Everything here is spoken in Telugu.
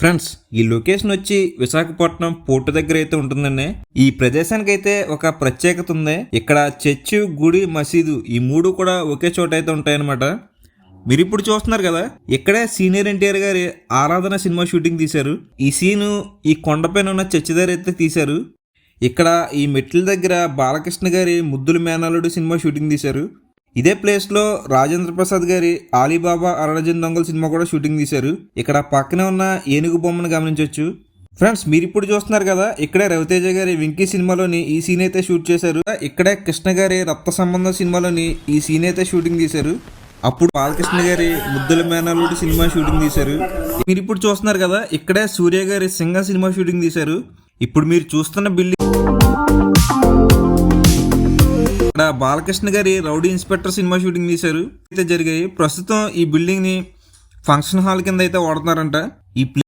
ఫ్రెండ్స్ ఈ లొకేషన్ వచ్చి విశాఖపట్నం పోర్టు దగ్గర అయితే ఉంటుందండి. ఈ ప్రదేశానికి అయితే ఒక ప్రత్యేకత ఉంది. ఇక్కడ చర్చి గుడి మసీదు ఈ మూడు కూడా ఒకే చోట అయితే ఉంటాయన్నమాట. మీరు ఇప్పుడు చూస్తున్నారు కదా ఇక్కడే సీనియర్ ఎన్టీఆర్ గారి ఆరాధన సినిమా షూటింగ్ తీశారు. ఈ సీను ఈ కొండపైన ఉన్న చర్చి దగ్గర అయితే తీశారు. ఇక్కడ ఈ మెట్ల దగ్గర బాలకృష్ణ గారి ముద్దుల మేనాలుడు సినిమా షూటింగ్ తీశారు. ఇదే ప్లేస్లో రాజేంద్ర ప్రసాద్ గారి ఆలీబాబా అరడజన్ దొంగల సినిమా కూడా షూటింగ్ తీశారు. ఇక్కడ పక్కనే ఉన్న ఏనుగు బొమ్మను గమనించవచ్చు ఫ్రెండ్స్ మీరు ఇప్పుడు చూస్తున్నారు కదా ఇక్కడే రవితేజ గారి వెంకీ సినిమాలోని ఈ సీన్ అయితే షూట్ చేశారు. ఇక్కడే కృష్ణ గారి రక్త సంబంధం సినిమాలోని ఈ సీన్ అయితే షూటింగ్ తీశారు. అప్పుడు బాలకృష్ణ గారి ముద్దుల మేనల్లుడి సినిమా షూటింగ్ తీశారు. మీరు ఇప్పుడు చూస్తున్నారు కదా ఇక్కడే సూర్య గారి సింగ సినిమా షూటింగ్ తీశారు. ఇప్పుడు మీరు చూస్తున్న బిల్డింగ్ ఇక్కడ బాలకృష్ణ గారి రౌడీ ఇన్స్పెక్టర్ సినిమా షూటింగ్ తీశారు. అయితే జరిగాయి. ప్రస్తుతం ఈ బిల్డింగ్ని ఫంక్షన్ హాల్ కింద అయితే వాడుతున్నారంట. ఈ